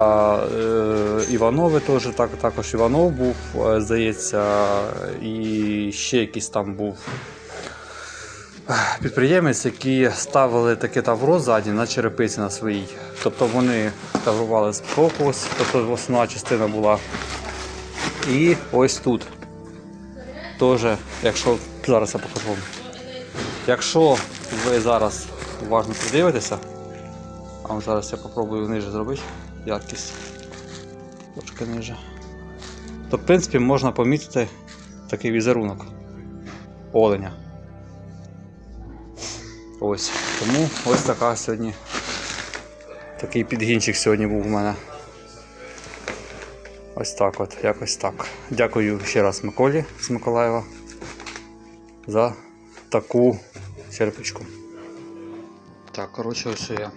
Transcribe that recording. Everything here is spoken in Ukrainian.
Е, Іванови теж так, також Іванов був, е, здається, і ще якийсь там був е, підприємець, які ставили таке тавро ззаді на черепиці на своїй. Тобто вони таврували з боку, тобто основна частина була. І ось тут. Теж, якщо зараз я покажу. вам. Якщо ви зараз уважно придивитеся, а зараз я попробую ниже зробити яркість. Трошки ниже. То, в принципі, можна помітити такий візерунок оленя. Ось. Тому ось така сьогодні. Такий підгінчик сьогодні був у мене. Ось так от, якось так. Дякую ще раз Миколі з Миколаєва за таку черпочку. Так, коротше, ось я